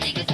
niggas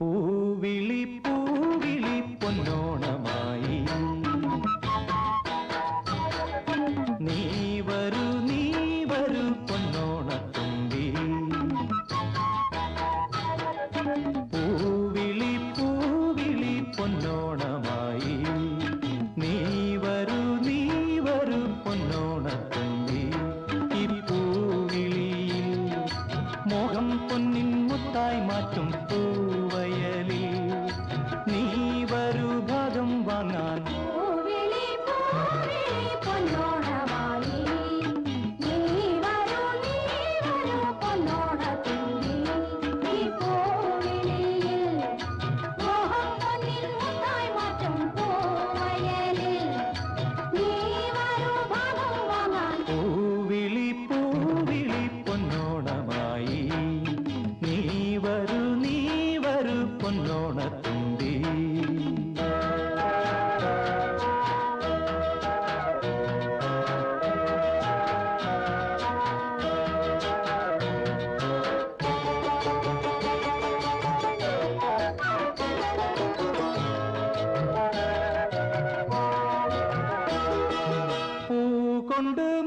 പൂവിളി പൂവിളി പൊന്നോണമായി. നീ വരൂ നീ വരൂ പൂവിളി പൂവിളി പൊന്നോണമായി. നീ വരൂ നീ വരൂ ഈ പൂവിളിയിൽ മോഹം പൊന്നിൻ മുത്തായി മാറ്റും പൂവയലിൽ പൊന്നോണത്തുണ്ടി കൊണ്ട്